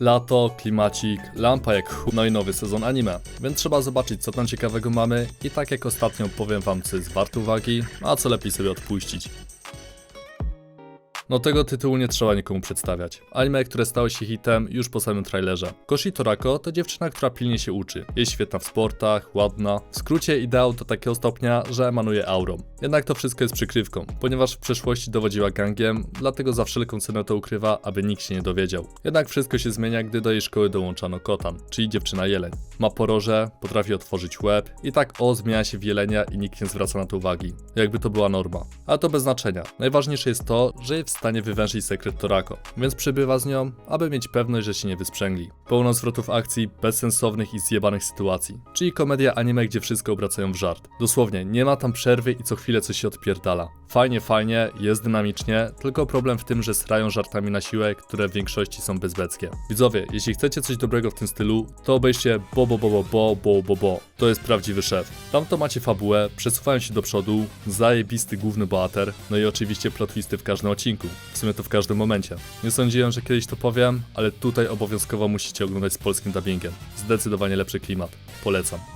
Lato, klimacik, lampa jak ch... no i nowy sezon anime. Więc trzeba zobaczyć co tam ciekawego mamy i tak jak ostatnio powiem wam co jest warte uwagi, a co lepiej sobie odpuścić. No tego tytułu nie trzeba nikomu przedstawiać. Anime, które stało się hitem już po samym trailerze. Koshi Torako to dziewczyna, która pilnie się uczy. Jest świetna w sportach, ładna. W skrócie ideał do takiego stopnia, że emanuje aurą. Jednak to wszystko jest przykrywką, ponieważ w przeszłości dowodziła gangiem, dlatego za wszelką cenę to ukrywa, aby nikt się nie dowiedział. Jednak wszystko się zmienia, gdy do jej szkoły dołączano Kotan, czyli dziewczyna jeleń. Ma poroże, potrafi otworzyć łeb i tak o zmienia się w jelenia i nikt nie zwraca na to uwagi. Jakby to była norma. Ale to bez znaczenia. Najważniejsze jest to, że jest w stanie wyważyć sekret Torako, więc przybywa z nią, aby mieć pewność, że się nie wysprzęgli. Pełno zwrotów akcji, bezsensownych i zjebanych sytuacji, czyli komedia anime, gdzie wszystko obracają w żart. Dosłownie, nie ma tam przerwy i co chwilę coś się odpierdala. Fajnie, fajnie, jest dynamicznie, tylko problem w tym, że srają żartami na siłę, które w większości są bezbeckie. Widzowie, jeśli chcecie coś dobrego w tym stylu, to obejście bo bo Bo Bo Bo Bo. bo bo, To jest prawdziwy szef. Tam to macie fabułę, przesuwają się do przodu, zajebisty główny boater, no i oczywiście plotwisty w każdym odcinku. W sumie to w każdym momencie. Nie sądziłem, że kiedyś to powiem, ale tutaj obowiązkowo musicie oglądać z polskim dubbingiem. Zdecydowanie lepszy klimat. Polecam.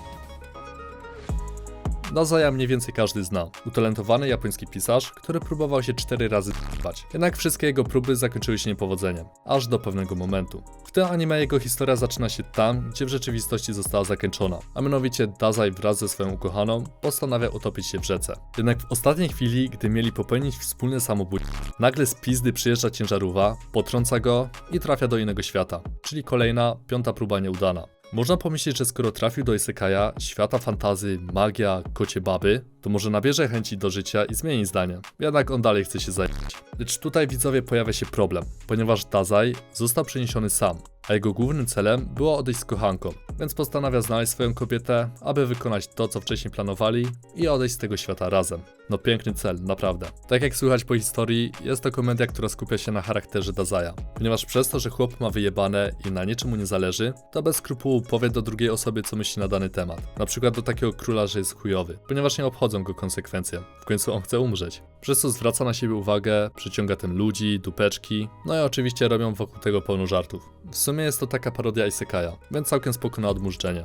Dazaya mniej więcej każdy zna. Utalentowany japoński pisarz, który próbował się cztery razy zbać. Jednak wszystkie jego próby zakończyły się niepowodzeniem. Aż do pewnego momentu. W tym anime jego historia zaczyna się tam, gdzie w rzeczywistości została zakończona. A mianowicie Dazai wraz ze swoją ukochaną postanawia utopić się w rzece. Jednak w ostatniej chwili, gdy mieli popełnić wspólne samobójstwo, nagle z pizdy przyjeżdża ciężarówka, potrąca go i trafia do innego świata. Czyli kolejna, piąta próba nieudana. Można pomyśleć, że skoro trafił do Isekaja, świata fantazy, magia, kocie baby, to może nabierze chęci do życia i zmieni zdanie. Jednak on dalej chce się zająć. Lecz tutaj widzowie pojawia się problem, ponieważ Dazai został przeniesiony sam, a jego głównym celem było odejść z kochanką, więc postanawia znaleźć swoją kobietę, aby wykonać to, co wcześniej planowali i odejść z tego świata razem. No piękny cel, naprawdę. Tak jak słychać po historii, jest to komedia, która skupia się na charakterze Dazaja. Ponieważ przez to, że chłop ma wyjebane i na niczym mu nie zależy, to bez skrupułu powie do drugiej osoby, co myśli na dany temat. Na przykład do takiego króla, że jest chujowy, ponieważ nie obchodzą go konsekwencje. W końcu on chce umrzeć. Przez co zwraca na siebie uwagę, przyciąga tym ludzi, dupeczki, no i oczywiście robią wokół tego pełno żartów. W sumie jest to taka parodia Isekaja, więc całkiem spoko na odmurzczenie.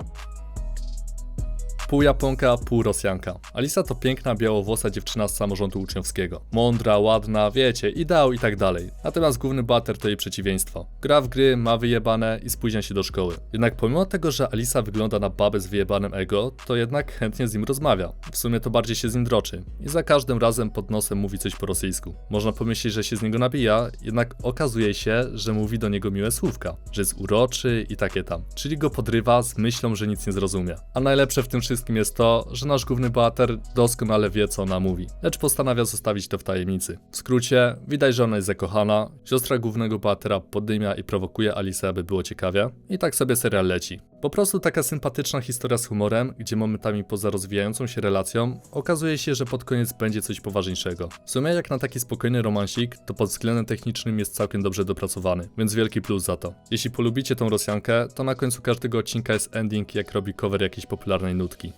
Pół Japonka, pół Rosjanka. Alisa to piękna, białowłosa dziewczyna z samorządu uczniowskiego. Mądra, ładna, wiecie, ideał i tak dalej. Natomiast główny bater to jej przeciwieństwo. Gra w gry, ma wyjebane i spóźnia się do szkoły. Jednak pomimo tego, że Alisa wygląda na babę z wyjebanym ego, to jednak chętnie z nim rozmawia. W sumie to bardziej się z nim droczy. I za każdym razem pod nosem mówi coś po rosyjsku. Można pomyśleć, że się z niego nabija, jednak okazuje się, że mówi do niego miłe słówka. Że jest uroczy i takie tam. Czyli go podrywa z myślą, że nic nie zrozumie. A najlepsze w tym wszystkim jest to, że nasz główny bohater doskonale wie, co ona mówi, lecz postanawia zostawić to w tajemnicy. W skrócie, widać, że ona jest zakochana, siostra głównego bohatera podymia i prowokuje Alice, aby było ciekawie, i tak sobie serial leci. Po prostu taka sympatyczna historia z humorem, gdzie momentami poza rozwijającą się relacją, okazuje się, że pod koniec będzie coś poważniejszego. W sumie jak na taki spokojny romansik, to pod względem technicznym jest całkiem dobrze dopracowany, więc wielki plus za to. Jeśli polubicie tą Rosjankę, to na końcu każdego odcinka jest ending, jak robi cover jakiejś popularnej nutki.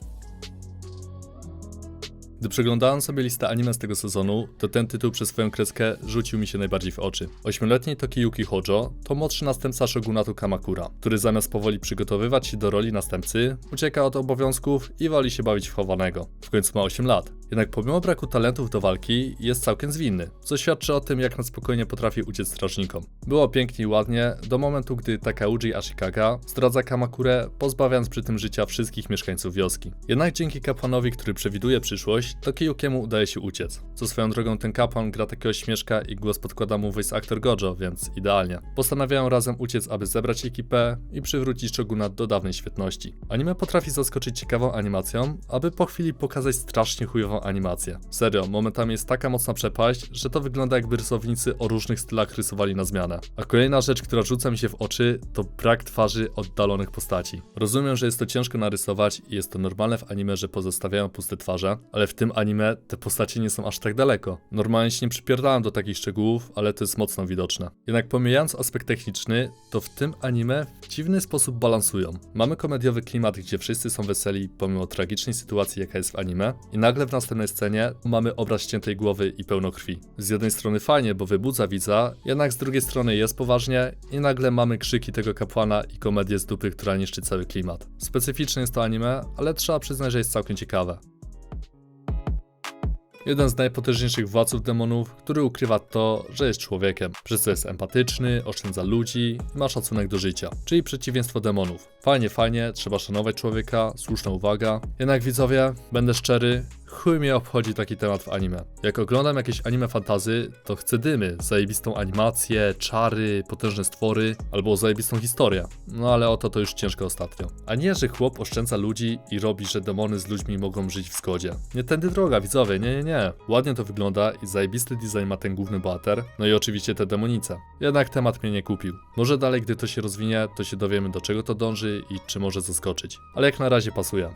Gdy przeglądałem sobie listę anime z tego sezonu, to ten tytuł przez swoją kreskę rzucił mi się najbardziej w oczy. Ośmioletni Tokiyuki Hojo to młodszy następca shogunatu Kamakura, który zamiast powoli przygotowywać się do roli następcy, ucieka od obowiązków i woli się bawić w chowanego. W końcu ma 8 lat. Jednak pomimo braku talentów do walki, jest całkiem zwinny, co świadczy o tym, jak na spokojnie potrafi uciec strażnikom. Było pięknie i ładnie, do momentu, gdy Takauji Ashikaga zdradza Kamakurę, pozbawiając przy tym życia wszystkich mieszkańców wioski. Jednak dzięki kapłanowi, który przewiduje przyszłość, to Kiyukiemu udaje się uciec. Co swoją drogą ten kapłan gra takiego śmieszka i głos podkłada mu voice actor Gojo, więc idealnie. Postanawiają razem uciec, aby zebrać ekipę i przywrócić Shogunat do dawnej świetności. Anime potrafi zaskoczyć ciekawą animacją, aby po chwili pokazać strasznie chujową animację. Serio, momentami jest taka mocna przepaść, że to wygląda jakby rysownicy o różnych stylach rysowali na zmianę. A kolejna rzecz, która rzuca mi się w oczy, to brak twarzy oddalonych postaci. Rozumiem, że jest to ciężko narysować i jest to normalne w anime, że pozostawiają puste twarze, ale w tym anime te postacie nie są aż tak daleko. Normalnie się nie przypierdałem do takich szczegółów, ale to jest mocno widoczne. Jednak pomijając aspekt techniczny, to w tym anime w dziwny sposób balansują. Mamy komediowy klimat, gdzie wszyscy są weseli pomimo tragicznej sytuacji, jaka jest w anime, i nagle w następnym następnej scenie mamy obraz ściętej głowy i pełno krwi. Z jednej strony fajnie, bo wybudza widza, jednak z drugiej strony jest poważnie i nagle mamy krzyki tego kapłana i komedię z dupy, która niszczy cały klimat. Specyficzne jest to anime, ale trzeba przyznać, że jest całkiem ciekawe. Jeden z najpotężniejszych władców demonów, który ukrywa to, że jest człowiekiem, przez co jest empatyczny, oszczędza ludzi i ma szacunek do życia, czyli przeciwieństwo demonów. Fajnie, fajnie, trzeba szanować człowieka, słuszna uwaga. Jednak widzowie, będę szczery, chuj mnie obchodzi taki temat w anime. Jak oglądam jakieś anime fantazy, to chcę dymy, zajebistą animację, czary, potężne stwory, albo zajebistą historię. No ale o to to już ciężko ostatnio. A nie, że chłop oszczędza ludzi i robi, że demony z ludźmi mogą żyć w zgodzie. Nie tędy droga, widzowie, nie, nie, nie. Ładnie to wygląda i zajebisty design ma ten główny bohater, no i oczywiście te demonice. Jednak temat mnie nie kupił. Może dalej, gdy to się rozwinie, to się dowiemy do czego to dąży i czy może zaskoczyć. Ale jak na razie pasuje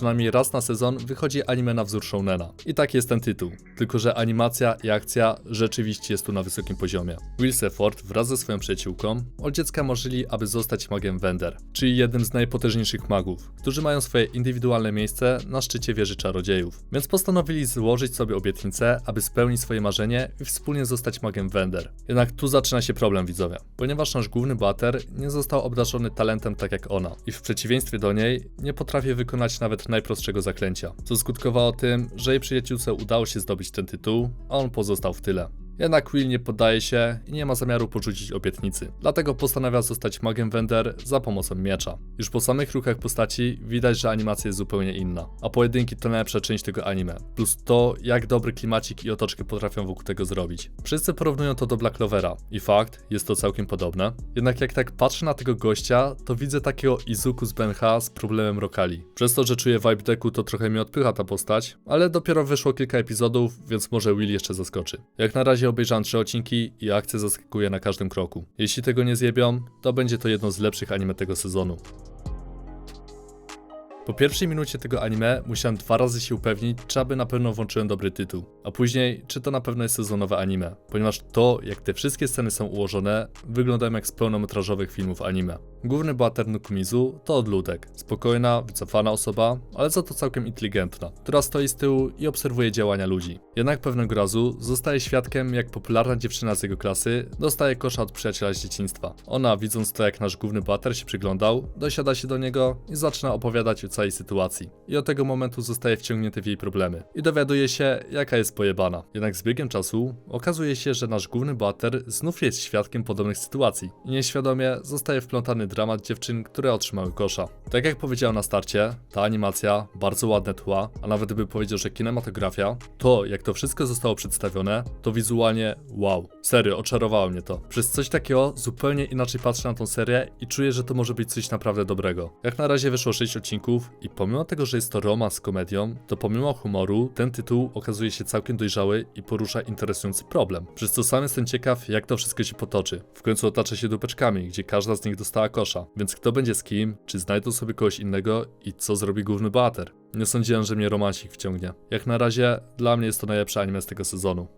przynajmniej raz na sezon wychodzi anime na wzór shounena. I tak jest ten tytuł. Tylko, że animacja i akcja rzeczywiście jest tu na wysokim poziomie. Will Sefford wraz ze swoją przyjaciółką od dziecka marzyli, aby zostać magiem Wender, czyli jednym z najpotężniejszych magów, którzy mają swoje indywidualne miejsce na szczycie wieży czarodziejów. Więc postanowili złożyć sobie obietnicę, aby spełnić swoje marzenie i wspólnie zostać magiem Wender. Jednak tu zaczyna się problem widzowie, ponieważ nasz główny bohater nie został obdarzony talentem tak jak ona i w przeciwieństwie do niej nie potrafi wykonać nawet najprostszego zaklęcia, co skutkowało tym, że jej przyjaciółce udało się zdobyć ten tytuł, a on pozostał w tyle. Jednak Will nie poddaje się i nie ma zamiaru porzucić obietnicy. Dlatego postanawia zostać magiem Wender za pomocą miecza. Już po samych ruchach postaci widać, że animacja jest zupełnie inna, a pojedynki to najlepsza część tego anime. Plus to, jak dobry klimacik i otoczkę potrafią wokół tego zrobić. Wszyscy porównują to do Black Clovera i fakt, jest to całkiem podobne. Jednak jak tak patrzę na tego gościa, to widzę takiego Izuku z Benha z problemem Rokali. Przez to, że czuję vibe decku, to trochę mi odpycha ta postać, ale dopiero wyszło kilka epizodów, więc może Will jeszcze zaskoczy. Jak na razie obejrzałem trzy odcinki i akcja zaskakuje na każdym kroku. Jeśli tego nie zjebią, to będzie to jedno z lepszych anime tego sezonu. Po pierwszej minucie tego anime musiałem dwa razy się upewnić, czy aby na pewno włączyłem dobry tytuł, a później, czy to na pewno jest sezonowe anime, ponieważ to, jak te wszystkie sceny są ułożone, wyglądają jak z pełnometrażowych filmów anime. Główny bohater Nukumizu to odludek, spokojna, wycofana osoba, ale za to całkiem inteligentna, która stoi z tyłu i obserwuje działania ludzi. Jednak pewnego razu zostaje świadkiem, jak popularna dziewczyna z jego klasy dostaje kosza od przyjaciela z dzieciństwa. Ona, widząc to, jak nasz główny bohater się przyglądał, dosiada się do niego i zaczyna opowiadać o całej sytuacji. I od tego momentu zostaje wciągnięty w jej problemy. I dowiaduje się, jaka jest pojebana. Jednak z biegiem czasu okazuje się, że nasz główny bohater znów jest świadkiem podobnych sytuacji. I nieświadomie zostaje wplątany dramat dziewczyn, które otrzymały kosza. Tak jak powiedziałem na starcie, ta animacja, bardzo ładne tła, a nawet by powiedział, że kinematografia, to jak to wszystko zostało przedstawione, to wizualnie wow. Serio, oczarowało mnie to. Przez coś takiego zupełnie inaczej patrzę na tą serię i czuję, że to może być coś naprawdę dobrego. Jak na razie wyszło 6 odcinków i pomimo tego, że jest to romans z komedią, to pomimo humoru, ten tytuł okazuje się całkiem dojrzały i porusza interesujący problem. Przez co sam jestem ciekaw, jak to wszystko się potoczy. W końcu otacza się dupeczkami, gdzie każda z nich dostała kosza. Więc kto będzie z kim, czy znajdą sobie kogoś innego i co zrobi główny bohater? Nie sądziłem, że mnie romansik wciągnie. Jak na razie, dla mnie jest to najlepsze anime z tego sezonu.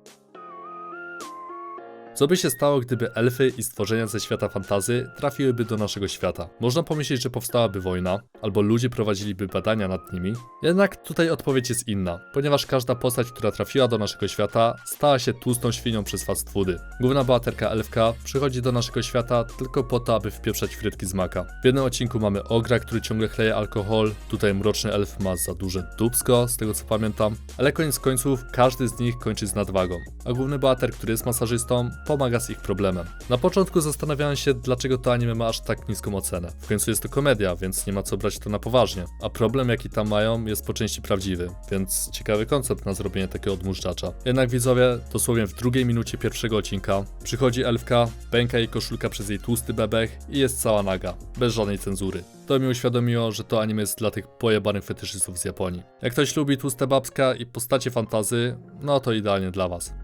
Co by się stało, gdyby elfy i stworzenia ze świata fantazy trafiłyby do naszego świata? Można pomyśleć, że powstałaby wojna, albo ludzie prowadziliby badania nad nimi. Jednak tutaj odpowiedź jest inna, ponieważ każda postać, która trafiła do naszego świata, stała się tłustą świnią przez fast foody. Główna bohaterka elfka przychodzi do naszego świata tylko po to, aby wpieprzać frytki z maka. W jednym odcinku mamy ogra, który ciągle chleje alkohol, tutaj mroczny elf ma za duże dubsko, z tego co pamiętam, ale koniec końców każdy z nich kończy z nadwagą, a główny bohater, który jest masażystą, pomaga z ich problemem. Na początku zastanawiałem się, dlaczego to anime ma aż tak niską ocenę. W końcu jest to komedia, więc nie ma co brać to na poważnie. A problem, jaki tam mają, jest po części prawdziwy, więc ciekawy koncept na zrobienie takiego odmóżdżacza. Jednak widzowie, dosłownie w drugiej minucie pierwszego odcinka, przychodzi elfka, pęka jej koszulka przez jej tłusty bebech i jest cała naga, bez żadnej cenzury. To mi uświadomiło, że to anime jest dla tych pojebanych fetyszystów z Japonii. Jak ktoś lubi tłuste babska i postacie fantazy, no to idealnie dla was.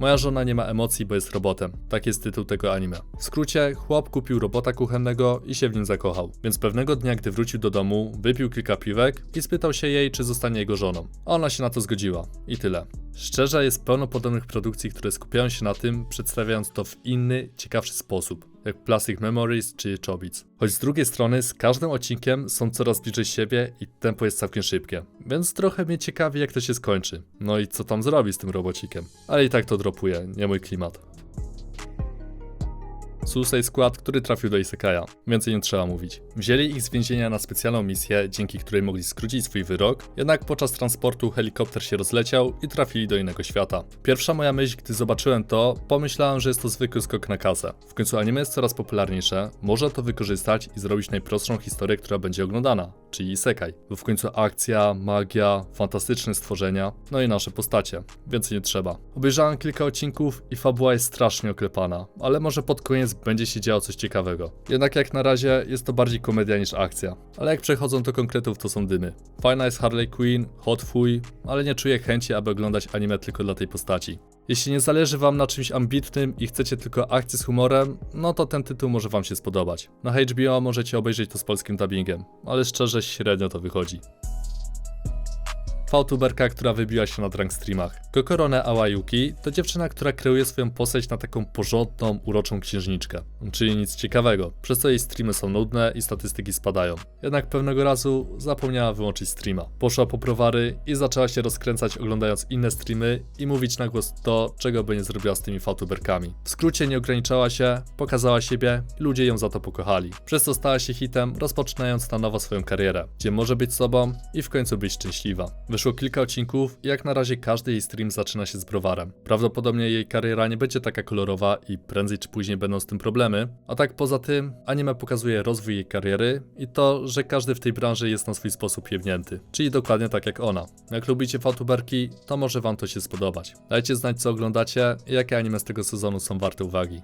Moja żona nie ma emocji, bo jest robotem. Tak jest tytuł tego anime. W skrócie, chłop kupił robota kuchennego i się w nim zakochał. Więc pewnego dnia, gdy wrócił do domu, wypił kilka piwek i spytał się jej, czy zostanie jego żoną. Ona się na to zgodziła. I tyle. Szczerze jest pełno podobnych produkcji, które skupiają się na tym, przedstawiając to w inny, ciekawszy sposób. Jak Plastic Memories czy Chobits. Choć z drugiej strony z każdym odcinkiem są coraz bliżej siebie i tempo jest całkiem szybkie, więc trochę mnie ciekawi jak to się skończy. No i co tam zrobi z tym robocikiem. Ale i tak to dropuje, nie mój klimat. Suicide Squad, który trafił do Isekaya. Więcej nie trzeba mówić. Wzięli ich z więzienia na specjalną misję, dzięki której mogli skrócić swój wyrok, jednak podczas transportu helikopter się rozleciał i trafili do innego świata. Pierwsza moja myśl, gdy zobaczyłem to, pomyślałem, że jest to zwykły skok na kasę. W końcu anime jest coraz popularniejsze, można to wykorzystać i zrobić najprostszą historię, która będzie oglądana, czyli Isekai. Bo w końcu akcja, magia, fantastyczne stworzenia, no i nasze postacie. Więcej nie trzeba. Obejrzałem kilka odcinków i fabuła jest strasznie oklepana, ale może pod koniec będzie się działo coś ciekawego. Jednak jak na razie jest to bardziej komedia niż akcja. Ale jak przechodzą do konkretów to są dymy. Fajna jest Harley Quinn, hot fuj, ale nie czuję chęci aby oglądać anime tylko dla tej postaci. Jeśli nie zależy wam na czymś ambitnym i chcecie tylko akcji z humorem, no to ten tytuł może wam się spodobać. Na HBO możecie obejrzeć to z polskim dubbingiem, ale szczerze średnio to wychodzi. Fałtuberka, która wybiła się na drunk streamach. Kokorone Awayuki to dziewczyna, która kreuje swoją postać na taką porządną, uroczą księżniczkę. Czyli nic ciekawego, przez co jej streamy są nudne i statystyki spadają. Jednak pewnego razu zapomniała wyłączyć streama. Poszła po browary i zaczęła się rozkręcać oglądając inne streamy i mówić na głos to, czego by nie zrobiła z tymi fałtuberkami. W skrócie nie ograniczała się, pokazała siebie i ludzie ją za to pokochali. Przez to stała się hitem, rozpoczynając na nowo swoją karierę, gdzie może być sobą i w końcu być szczęśliwa. Wyszło kilka odcinków i jak na razie każdy jej stream zaczyna się z browarem. Prawdopodobnie jej kariera nie będzie taka kolorowa i prędzej czy później będą z tym problemy, a tak poza tym anime pokazuje rozwój jej kariery i to, że każdy w tej branży jest na swój sposób jewnięty, czyli dokładnie tak jak ona. Jak lubicie fatuberki, to może wam to się spodobać. Dajcie znać co oglądacie i jakie anime z tego sezonu są warte uwagi.